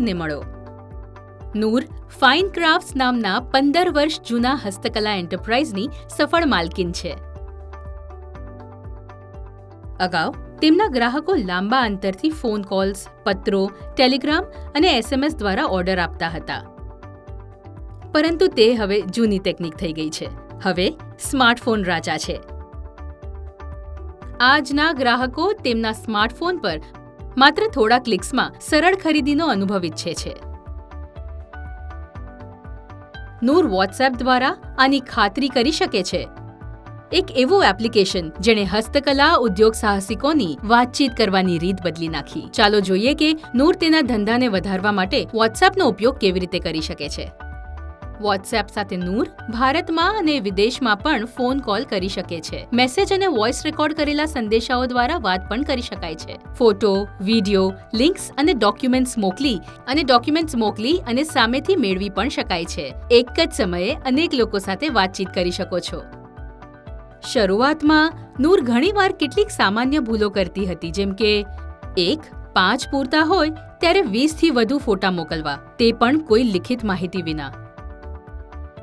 નૂરને મળો. નૂર fine crafts નામના પંદર વર્ષ જૂના હસ્તકલા એન્ટરપ્રાઇઝની સફળ માલકીન છે. અગાઉ તેમના ગ્રાહકો લાંબા અંતરથી ફોન કોલ્સ, પત્રો, ટેલિગ્રામ અને એસએમએસ દ્વારા ઓર્ડર આપતા હતા. પરંતુ તે હવે જૂની ટેકનિક થઈ ગઈ છે. હવે સ્માર્ટફોન રાજા છે. આજના ગ્રાહકો તેમના સ્માર્ટફોન પર માત્ર થોડા ક્લિક્સમાં સરળ ખરીદીનો અનુભવ ઈચ્છે છે. નૂર વોટ્સએપ દ્વારા આની ખાતરી કરી શકે છે. એક એવું એપ્લિકેશન જેણે હસ્તકલા, ઉદ્યોગ સાહસિકોની વાતચીત કરવાની રીત બદલી નાખી. ચાલો જોઈએ કે નૂર તેના ધંધાને વધારવા માટે વોટ્સએપનો ઉપયોગ કેવી રીતે કરી શકે છે. વોટ્સએપ સાથે નૂર, ભારતમાં અને વિદેશમાં પણ ફોન કોલ કરી શકે છે. મેસેજ અને વોઇસ રેકોર્ડ કરેલા સંદેશાઓ દ્વારા વાત પણ કરી શકાય છે. ફોટો, વીડિયો, લિંક્સ અને ડોક્યુમેન્ટ્સ મોકલી અને ડોક્યુમેન્ટ્સ મોકલી અને સામેથી મેળવી પણ શકાય છે. એક જ સમયે અનેક લોકો સાથે વાતચીત કરી શકો છો. શરૂઆતમાં નૂર ઘણીવાર કેટલીક સામાન્ય ભૂલો કરતી હતી, જેમ કે એક, પાંચ પૂરતા હોય ત્યારે વીસથી વધુ ફોટા મોકલવા. તે પણ કોઈ લિખિત માહિતી વિના.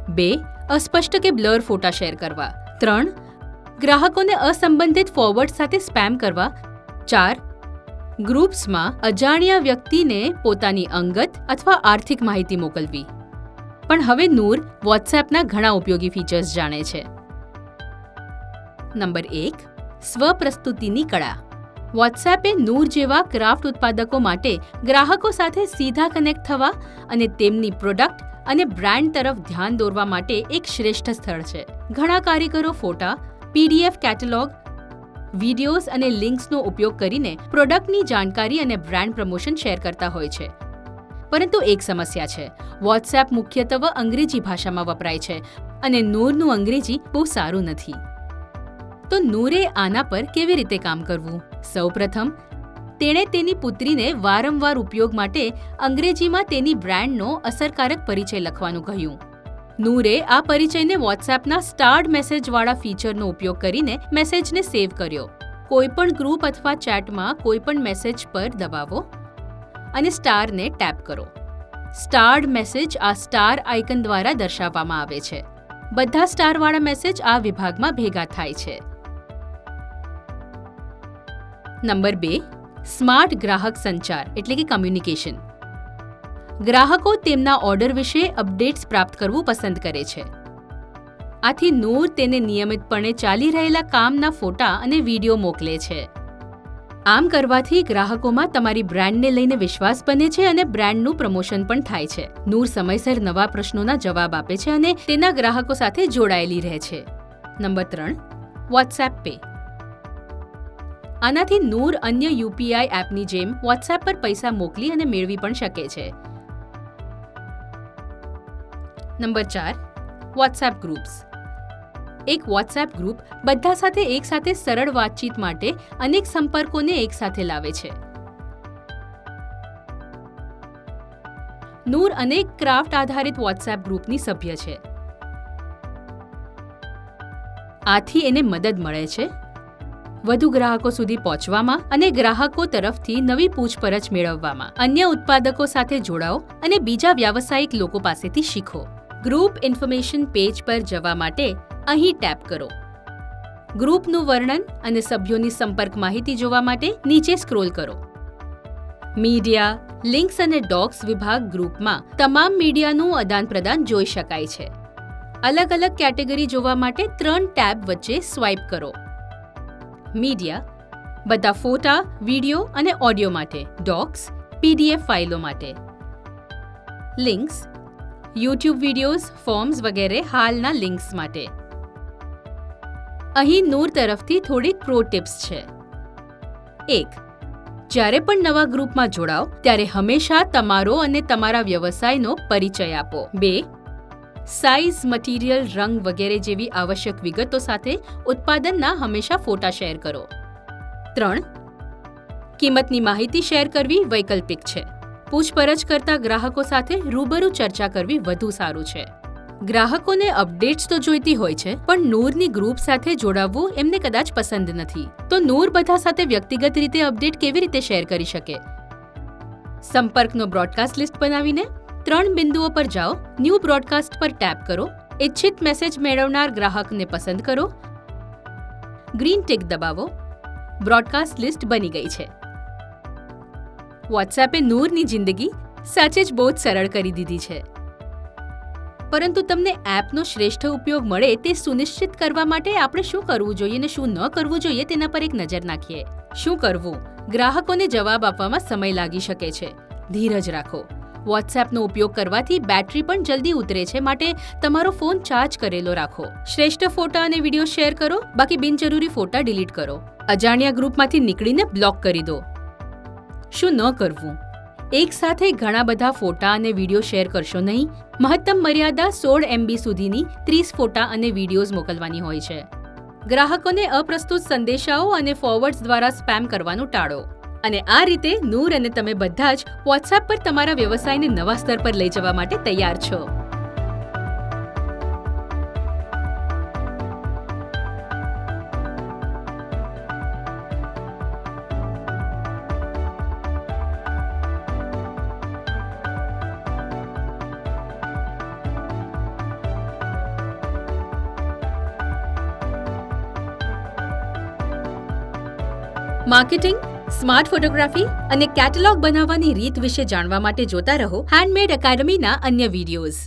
બે, અસ્પષ્ટ કે બ્લર ફોટા શેર કરવા. ત્રણ, ગ્રાહકોને અસંબંધિત ફોરવર્ડ સાથે સ્પેમ કરવા. ચાર ગ્રુપ્સમાં અજાણ્યા વ્યક્તિને પોતાની અંગત અથવા આર્થિક માહિતી મોકલવી. પણ હવે નૂર વોટ્સએપના ઘણા ઉપયોગી ફીચર્સ જાણે છે. નંબર એક, સ્વપ્રસ્તુતિની કળા. વોટ્સએપે નૂર જેવા ક્રાફ્ટ ઉત્પાદકો માટે ગ્રાહકો સાથે સીધા કનેક્ટ થવા અને તેમની પ્રોડક્ટ અને બ્રાન્ડ તરફ ધ્યાન દોરવા માટે એક શ્રેષ્ઠ સ્થળ છે. ઘણા કારીગરો ફોટા, પીડીએફ કેટલોગ વિડીયોઝ અને લિંક્સનો ઉપયોગ કરીને પ્રોડક્ટની જાણકારી અને બ્રાન્ડ પ્રમોશન શેર કરતા હોય છે. પરંતુ એક સમસ્યા છે. વોટ્સએપ મુખ્યત્વે અંગ્રેજી ભાષામાં વપરાય છે અને નૂરનું અંગ્રેજી બહુ સારું નથી. તો નૂરે આના પર કેવી રીતે કામ કરવું? સૌપ્રથમ, તેણે તેની પુત્રીને વારંવાર ઉપયોગ માટે અંગ્રેજીમાં તેની બ્રાન્ડનો અસરકારક પરિચય લખવાનું કહ્યું. નૂરે આ પરિચયને વોટ્સએપના સ્ટાર્ડ મેસેજવાળા ફીચરનો ઉપયોગ કરીને મેસેજને સેવ કર્યો. કોઈપણ ગ્રુપ અથવા ચેટમાં કોઈપણ મેસેજ પર દબાવો અને સ્ટારને ટેપ કરો. સ્ટાર્ડ મેસેજ આ સ્ટાર આઇકન દ્વારા દર્શાવવામાં આવે છે. બધા સ્ટારવાળા મેસેજ આ વિભાગમાં ભેગા થાય છે. નંબર બે, સ્માર્ટ ગ્રાહક સંચાર, એટલે કે કમ્યુનિકેશન ગ્રાહકો તેમના ઓર્ડર વિશે અપડેટ્સ પ્રાપ્ત કરવું પસંદ કરે છે. આથી નૂર તેને નિયમિતપણે ચાલી રહેલા કામના ફોટા અને વીડિયો મોકલે છે. આમ કરવાથી ગ્રાહકોમાં તમારી બ્રાન્ડને લઈને વિશ્વાસ બને છે અને બ્રાન્ડનું પ્રમોશન પણ થાય છે. નૂર સમયસર નવા પ્રશ્નોના જવાબ આપે છે અને તેના ગ્રાહકો સાથે જોડાયેલી રહે છે. નંબર ત્રણ વોટ્સએપ પે આનાથી નૂર અન્ય યુપીઆઈ એપની જેમ વોટ્સએપ પર પૈસા મોકલી અને મેળવી પણ શકે છે. નંબર ચાર વોટ્સએપ ગ્રુપ્સ એક વોટ્સએપ ગ્રુપ બધા સાથે એકસાથે સરળ વાતચીત માટે અનેક સંપર્કોને એકસાથે લાવે છે. નૂર અનેક ક્રાફ્ટ આધારિત વોટ્સએપ ગ્રુપની સભ્ય છે. આથી એને મદદ મળે છે. વધુ ગ્રાહકો સુધી પહોંચવામાં અને ગ્રાહકો તરફથી નવી પૂછપરછ મેળવવામાં. અન્ય ઉત્પાદકો સાથે જોડાઓ અને બીજા વ્યાવસાયિક લોકો પાસેથી શીખો. ગ્રુપ ઇન્ફોર્મેશન પેજ પર જવા માટે અહીં ટેપ કરો. ગ્રુપનું વર્ણન અને સભ્યોની સંપર્ક માહિતી જોવા માટે નીચે સ્ક્રોલ કરો. મીડિયા, લિંક્સ અને ડોક્સ વિભાગ ગ્રુપમાં તમામ મીડિયાનું આદાન પ્રદાન જોઈ શકાય છે. અલગ અલગ કેટેગરી જોવા માટે ત્રણ ટેબ વચ્ચે સ્વાઇપ કરો. મીડિયા બધા ફોટા વીડિયો અને ઓડિયો માટે ડોક્સ પીડીએફ ફાઇલો માટે. લિંક્સ યુટ્યુબ વિડીયોઝ ફોર્મ્સ વગેરે હાલના લિંક્સ માટે. અહીં નૂર તરફથી થોડીક પ્રો ટિપ્સ છે. એક, જ્યારે પણ નવા ગ્રુપમાં જોડાઓ, ત્યારે હંમેશા તમારો અને તમારા વ્યવસાયનો પરિચય આપો. બે સાઇઝ, મટીરિયલ, રંગ વગેરે જેવી આવશ્યક વિગતો સાથે ઉત્પાદનના હંમેશા ફોટા શેર કરો. ત્રણ, કિંમતની માહિતી શેર કરવી વૈકલ્પિક છે. પૂછપરછ કરતા ગ્રાહકો સાથે રૂબરૂ ચર્ચા કરવી વધુ સારું છે. ગ્રાહકોને અપડેટ્સ તો જોઈતી હોય છે, પણ નૂરની ગ્રુપ સાથે જોડાવવું એમને કદાચ પસંદ નથી. તો નૂર બધા સાથે વ્યક્તિગત રીતે અપડેટ કેવી રીતે શેર કરી શકે? સંપર્કનો બ્રોડકાસ્ટ લિસ્ટ બનાવીને ત્રણ બિંદુઓ પર જાઓ, ન્યૂ બ્રોડકાસ્ટ પર ટેપ કરો, ઇચ્છિત મેસેજ મેળવનાર ગ્રાહકને પસંદ કરો, ગ્રીન ટિક દબાવો, બ્રોડકાસ્ટ લિસ્ટ બની ગઈ છે. વોટ્સએપે નૂરની જિંદગી સાચે જ બહુ જ સરળ કરી દીધી છે. પરંતુ તમને એપનો શ્રેષ્ઠ ઉપયોગ મળે તે સુનિશ્ચિત કરવા માટે આપણે શું કરવું જોઈએ અને શું ન કરવું જોઈએ તેના પર એક નજર નાખીએ. શું કરવું? ગ્રાહકોને જવાબ આપવામાં સમય લાગી શકે છે. ધીરજ રાખો. વોટ્સએપનો ઉપયોગ કરવાથી બેટરી પણ જલ્દી ઉતરે છે માટે તમારો ફોન ચાર્જ કરેલો રાખો. શ્રેષ્ઠ ફોટા અને વીડિયો શેર કરો, બાકી બિનજરૂરી ફોટા ડિલીટ કરો. અજાણ્યા ગ્રુપમાંથી નીકળીને બ્લોક કરી દો. શું ન કરવું? એક સાથે ઘણા બધા ફોટા અને વીડિયો શેર કરશો નહીં? મહત્તમ મર્યાદા સોળ એમબી સુધીની ત્રીસ ફોટા અને વિડીયોઝ મોકલવાની હોય છે. ગ્રાહકોને અપ્રસ્તુત સંદેશાઓ અને ફોરવર્ડ્સ દ્વારા સ્પેમ કરવાનું ટાળો. અને આ રીતે નૂર અને તમે બધા જ વોટ્સએપ પર તમારા વ્યવસાયને નવા સ્તર પર લઈ જવા માટે તૈયાર છો. માર્કેટિંગ સ્માર્ટ ફોટોગ્રાફી અને કેટલોગ બનાવવાની રીત વિશે જાણવા માટે જોતા રહો. હેન્ડમેડ એકેડમીના અન્ય વિડીયોઝ.